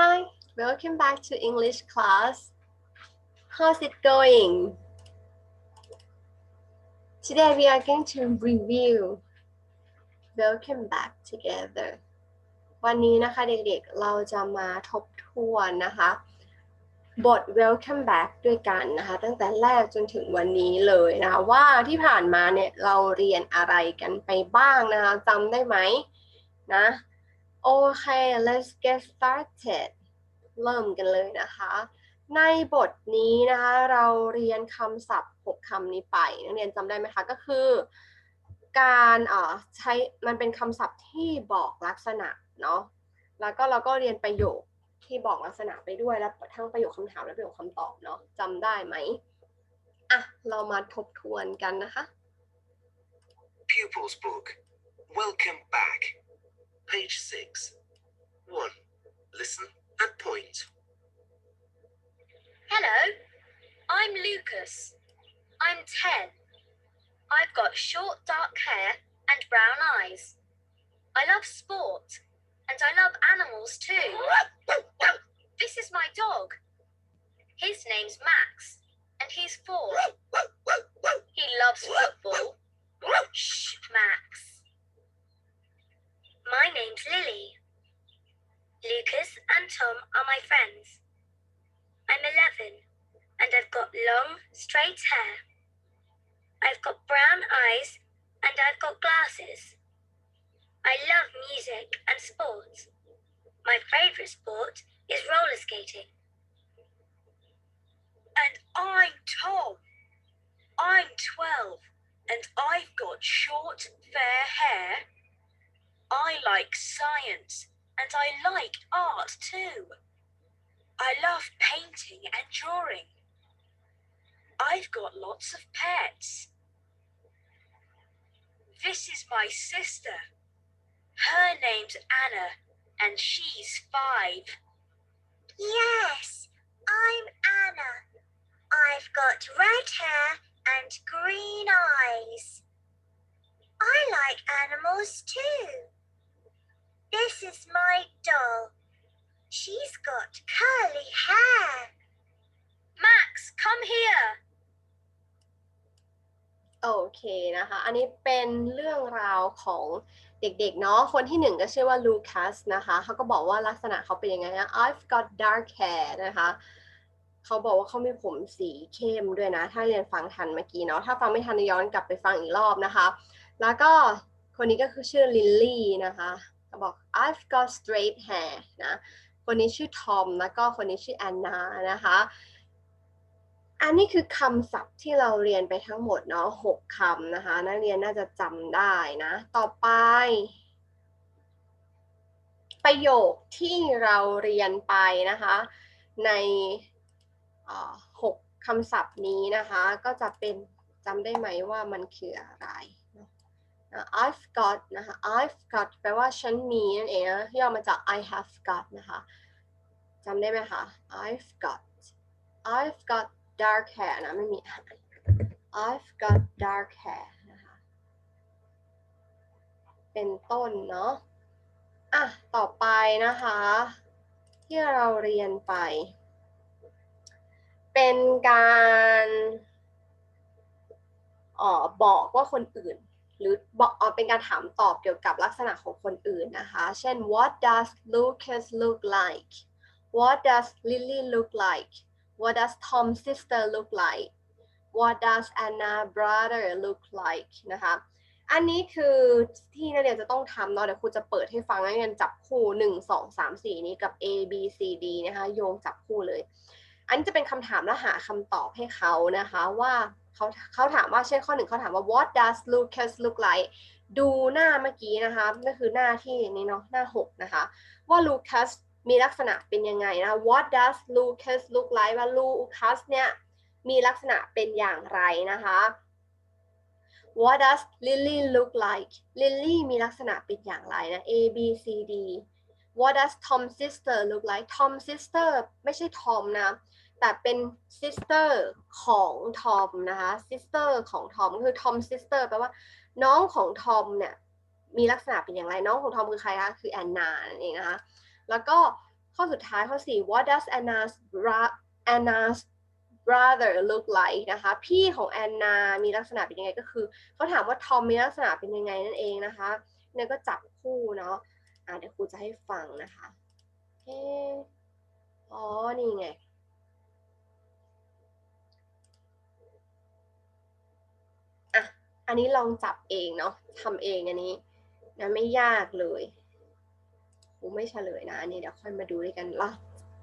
Hi, welcome back to English class. How's it going? Today we are going to review Welcome back together. วันนี้นะคะเด็กๆ เราจะมาทบทวนนะคะ บท Welcome back ด้วยกันนะคะ ตั้งแต่แรกจนถึงวันนี้เลยนะคะว่าที่ผ่านมาเนี่ยเราเรียนอะไรกันไปบ้างนะคะจำได้ไหมนะ โอเค let's get started เริ่มกันเลยนะคะ ในบทนี้นะคะเราเรียนคำศัพท์ 6คำนี้ไปนักเรียนจำได้ไหมคะก็คือ การเอ่อใช้มันเป็นคำศัพท์ที่บอกลักษณะเนาะแล้วก็เราก็เรียนประโยคที่บอกลักษณะไปด้วยแล้วทั้งประโยคคำถามและประโยคคำตอบเนาะจำได้ไหมอะเรามาทบทวนกันนะคะ Pupils Book. Welcome back. Page 6. 1. Listen and point. Hello, I'm Lucas. I'm 10. I've got short dark hair and brown eyes. I love sport and I love animals too. This is my dog. His name's Max and he's four. He loves football. Shh, Max. Name's Lily. Lucas and Tom are my friends. I'm 11 and I've got long, straight hair. I've got brown eyes and I've got glasses. I love music and sports. My favourite sport is roller skating. And I'm Tom. I'm 12 and I've got short, fair hair. I like science and I like art too. I love painting and drawing. I've got lots of pets. This is my sister. Her name's Anna and she's five. Yes, I'm Anna. I've got red hair and green eyes. I like animals too. This is my doll. She's got curly hair. Max, come here. โอเคนะคะ อันนี้เป็นเรื่องราวของเด็กๆ เนาะ คนที่หนึ่งก็ชื่อว่าลูคัสนะคะ เขาก็บอกว่าลักษณะเขาเป็นยังไงนะ I've got dark hair นะคะ เขาบอกว่าเขามีผมสีเข้มด้วยนะ ถ้าเรียนฟังทันเมื่อกี้เนาะ ถ้าฟังไม่ทันย้อนกลับไปฟังอีกรอบนะคะ แล้วก็คนนี้ก็คือชื่อลิลลี่นะคะ เขาบอก I've got straight hair นะคนนี้ชื่อทอมแล้วก็คนนี้ชื่อแอนนานะคะอันนี้คือคำศัพท์ที่เราเรียนไปทั้งหมดเนาะหกคำนะคะ นักเรียนน่าจะจำได้นะ ต่อไป ประโยคที่เราเรียนไปนะคะ ในหกคำศัพท์นี้นะคะ ก็จะเป็นจำได้ไหมว่ามันคืออะไร นะ I've got นะคะ I've got แปลว่าฉันมีนั่นเองนะย่อมาจาก I have got นะคะจำได้ไหมคะ I've got I've got dark hair นะไม่มี I've got dark hair นะคะเป็นต้นเนาะอะต่อไปนะคะ ที่เราเรียนไป เป็นการออบอกว่าคนอื่น หรือบอกเอ่อเป็นการถามตอบเกี่ยวกับลักษณะของคนอื่นนะคะ เช่น what does Lucas look like what does Lily look like what does Tom's sister look like what does Anna brother look like นะคะอันนี้คือที่นักเรียนจะต้องทำเนาะเดี๋ยวครูจะเปิดให้ฟังนักเรียนจับคู่หนึ่งสองสามสี่นี้กับ A B C D นะคะโยงจับคู่เลย อันนี้จะเป็นคำถามและหาคำตอบให้เขานะคะว่าเขาเขาถามว่าเช่นข้อหนึ่งเขาถามว่า what does Lucas look like ดูหน้าเมื่อกี้นะคะก็คือหน้าที่นี้เนาะหน้าหกนะคะ ว่า Lucas มีลักษณะเป็นยังไงนะ what does Lucas look like ว่า Lucas เนี่ยมีลักษณะเป็นอย่างไรนะคะ What does Lily look like Lily มีลักษณะเป็นอย่างไรนะ A B C D What does Tom's sister look like Tom's sister ไม่ใช่ Tom นะ แต่เป็น sister ของ Tom นะคะ sister ของ Tom คือ Tom's sister แปลว่าน้องของ Tom เนี่ยมีลักษณะเป็นอย่างไรน้องของ Tom คือใครคะคือแอนนานั่นเองนะคะแล้วก็ข้อสุดท้ายข้อสี่ what does Anna's bra- Anna's brother look like นะคะพี่ของแอนนา มีลักษณะเป็นยังไงก็คือเขาถามว่าทอมมีลักษณะเป็นยังไงนั่นเองนะคะเนี่ยก็จับคู่เนาะอะเดี๋ยวครูจะให้ฟังนะคะเอ๊ะอ๋อนี่ไง อันนี้ลองจับเองเนาะทำเองอันนี้นะไม่ยากเลยครูไม่เฉลยนะอันนี้เดี๋ยวค่อยมาดูด้วยกันละ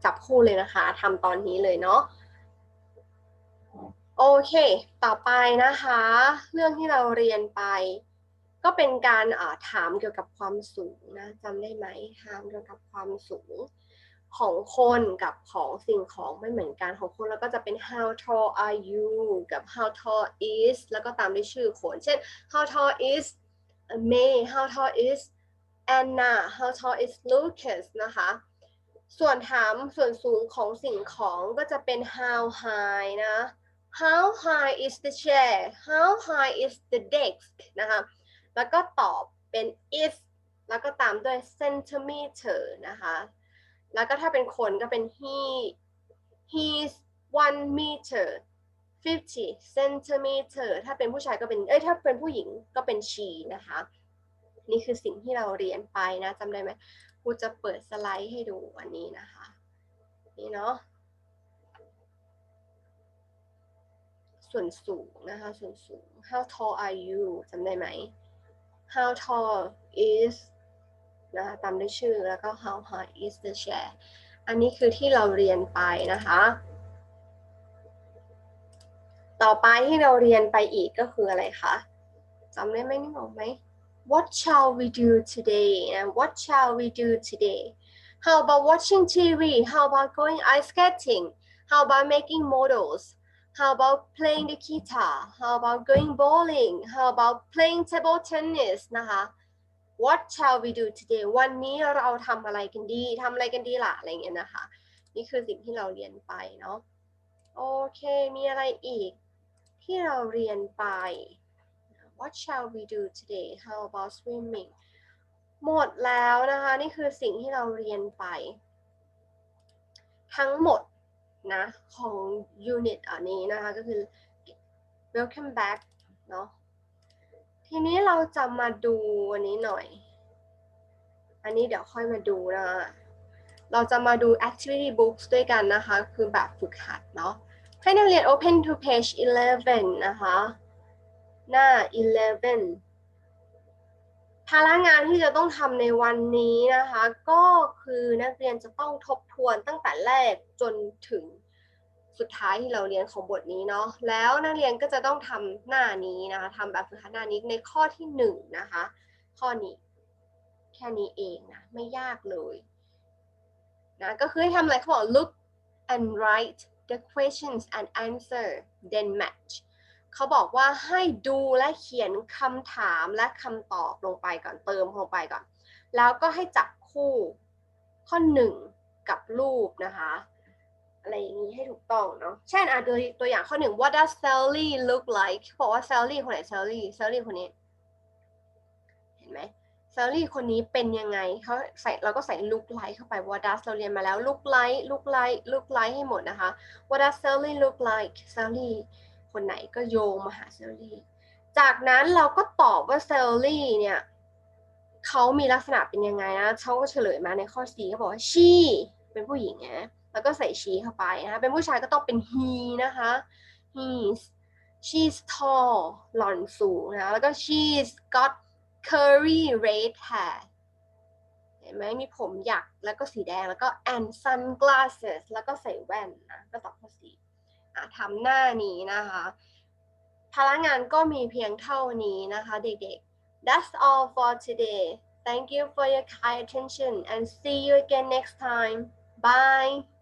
จับคู่เลยนะคะทำตอนนี้เลยเนาะโอเค ต่อไปนะคะ เรื่องที่เราเรียนไป ก็เป็นการถามเกี่ยวกับความสูงนะจำได้ไหมถามเกี่ยวกับความสูง ของคนกับของสิ่งของไม่เหมือนกันของคนแล้วก็จะเป็น how tall are you กับ how tall is แล้วก็ตามด้วยชื่อคนเช่น how tall is May how tall is Anna how tall is Lucas นะคะ ส่วนถามส่วนสูงของสิ่งของก็จะเป็น how high นะ how high is the chair how high is the desk นะคะ แล้วก็ตอบเป็น is แล้วก็ตามด้วย centimeter นะคะ แล้วก็ถ้าเป็นคนก็เป็น he he's one meter 50 centimeter ถ้าเป็นผู้ชายก็เป็น เอ้ย ถ้าเป็นผู้หญิงก็เป็น she นะคะ นี่คือสิ่งที่เราเรียนไปนะจำได้ไหมครูจะเปิดสไลด์ให้ดูอันนี้นะคะ นี่เนาะ ส่วนสูงนะคะ ส่วนสูง how tall are you จำได้ไหม how tall is นะคะตามด้วยชื่อแล้วก็ how high is the chair อันนี้คือที่เราเรียนไปนะคะ ต่อไปที่เราเรียนไปอีกก็คืออะไรคะจำได้ไหมนึกออกไหม What shall we do today what shall we do today How about watching TV How about going ice skating How about making models How about playing the guitar How about going bowling How about playing table tennis นะคะ What shall we do today วันนี้เราทำอะไรกันดีทำอะไรกันดีล่ะอะไรเงี้ยนะคะ นี่คือสิ่งที่เราเรียนไปเนาะโอเค มีอะไรอีกที่เราเรียนไป What shall we do today How about swimming หมดแล้วนะคะ นี่คือสิ่งที่เราเรียนไป ทั้งหมดนะของ unit อันนี้นะคะ ก็คือ welcome back เนาะ ทีนี้เราจะมาดูอันนี้หน่อย อันนี้เดี๋ยวค่อยมาดูนะ เราจะมาดู activity books ด้วยกันนะคะ คือแบบฝึกหัดเนาะ ให้นักเรียน open to page 11 นะคะ หน้า 11 ภาระงานที่จะต้องทำในวันนี้นะคะ ก็คือนักเรียนจะต้องทบทวนตั้งแต่แรกจนถึง สุดท้ายที่เราเรียนของบทนี้เนาะแล้วนักเรียนก็จะต้องทำหน้านี้นะคะทำแบบฝึกหัดหน้านี้ในข้อที่หนึ่งนะคะ ข้อนี้แค่นี้เองนะไม่ยากเลยนะก็คือให้ทำอะไรเขาบอก look and write the questions and answer then match เขาบอกว่าให้ดูและเขียนคำถามและคำตอบลงไปก่อนเติมลงไปก่อน แล้วก็ให้จับคู่ข้อหนึ่งกับรูปนะคะ อะไรอย่างนี้ให้ถูกต้องเนาะเช่นอะดูตัวอย่างข้อหนึ่ง what does Sally look like เขาบอกว่า Sally คนไหน Sally Sally คนนี้ เห็นไหม Sally คนนี้เป็นยังไงเขาใส่เราก็ใส่ look like เข้าไป what does เราเรียนมาแล้ว look like look like look like ให้หมดนะคะ what does Sally look like Sally คนไหนก็โยงมาหา Sally จากนั้นเราก็ตอบว่า Sally เนี่ยเขามีลักษณะเป็นยังไงนะเขาก็เฉลยมาในข้อ4เขาบอกว่า she เป็นผู้หญิงนะ แล้วก็ใส่ she เข้าไปนะคะ เป็นผู้ชายก็ต้องเป็น he นะคะ he's she's tall หล่อนสูงนะ แล้วก็ she's got curly red hair เห็นไหมมีผมหยัก แล้วก็สีแดง แล้วก็ and sunglasses แล้วก็ใส่แว่นนะ ก็ตอบข้อสี่ทำหน้านี้นะคะ พลังงานก็มีเพียงเท่านี้นะคะเด็กๆ That's all for today Thank you for your kind attention and see you again next time Bye